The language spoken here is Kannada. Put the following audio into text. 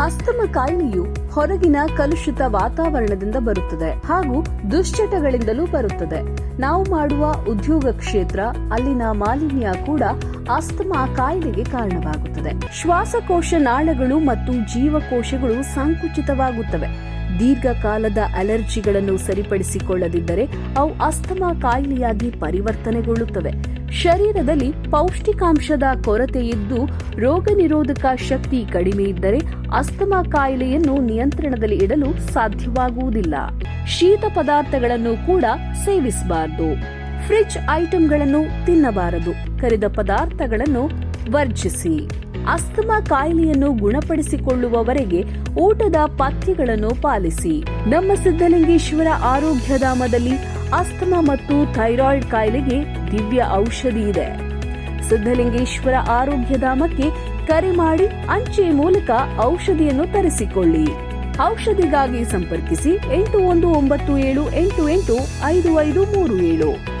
ಅಸ್ತಮ ಕಾಯಿಲೆಯು ಹೊರಗಿನ ಕಲುಷಿತ ವಾತಾವರಣದಿಂದ ಬರುತ್ತದೆ ಹಾಗೂ ದುಶ್ಚಟಗಳಿಂದಲೂ ಬರುತ್ತದೆ. ನಾವು ಮಾಡುವ ಉದ್ಯೋಗ ಕ್ಷೇತ್ರ ಅಲ್ಲಿನ ಮಾಲಿನ್ಯ ಕೂಡ ಅಸ್ತಮಾ ಕಾಯಿಲೆಗೆ ಕಾರಣವಾಗುತ್ತದೆ. ಶ್ವಾಸಕೋಶ ನಾಳಗಳು ಮತ್ತು ಜೀವಕೋಶಗಳು ಸಂಕುಚಿತವಾಗುತ್ತವೆ. ದೀರ್ಘಕಾಲದ ಅಲರ್ಜಿಗಳನ್ನು ಸರಿಪಡಿಸಿಕೊಳ್ಳದಿದ್ದರೆ ಅವು ಅಸ್ತಮಾ ಕಾಯಿಲೆಯಾಗಿ ಪರಿವರ್ತನೆಗೊಳ್ಳುತ್ತವೆ. ಶರೀರದಲ್ಲಿ ಪೌಷ್ಟಿಕಾಂಶದ ಕೊರತೆ ಇದ್ದು ರೋಗ ನಿರೋಧಕ ಶಕ್ತಿ ಕಡಿಮೆ ಇದ್ದರೆ ಅಸ್ತಮಾ ಕಾಯಿಲೆಯನ್ನು ನಿಯಂತ್ರಣದಲ್ಲಿ ಇಡಲು ಸಾಧ್ಯವಾಗುವುದಿಲ್ಲ. ಶೀತ ಪದಾರ್ಥಗಳನ್ನು ಕೂಡ ಸೇವಿಸಬಾರದು. ಫ್ರಿಜ್ ಐಟಂಗಳನ್ನು ತಿನ್ನಬಾರದು. ಕರಿದ ಪದಾರ್ಥಗಳನ್ನು ವರ್ಜಿಸಿ. ಅಸ್ತಮಾ ಕಾಯಿಲೆಯನ್ನು ಗುಣಪಡಿಸಿಕೊಳ್ಳುವವರೆಗೆ ಊಟದ ಪಥ್ಯಗಳನ್ನು ಪಾಲಿಸಿ. ನಮ್ಮ ಸಿದ್ಧಲಿಂಗೇಶ್ವರ ಆರೋಗ್ಯಧಾಮದಲ್ಲಿ ಅಸ್ತಮಾ ಮತ್ತು ಥೈರಾಯ್ಡ್ ಕಾಯಿಲೆಗೆ ದಿವ್ಯ ಔಷಧಿ ಇದೆ. ಸಿದ್ಧಲಿಂಗೇಶ್ವರ ಆರೋಗ್ಯಧಾಮಕ್ಕೆ ಕರೆ ಮಾಡಿ ಅಂಚೆ ಮೂಲಕ ಔಷಧಿಯನ್ನು ತರಿಸಿಕೊಳ್ಳಿ. ಔಷಧಿಗಾಗಿ ಸಂಪರ್ಕಿಸಿ ಎಂಟು ಒಂದು ಒಂಬತ್ತು ಏಳು ಎಂಟು ಎಂಟು ಐದು ಐದು ಮೂರು ಏಳು.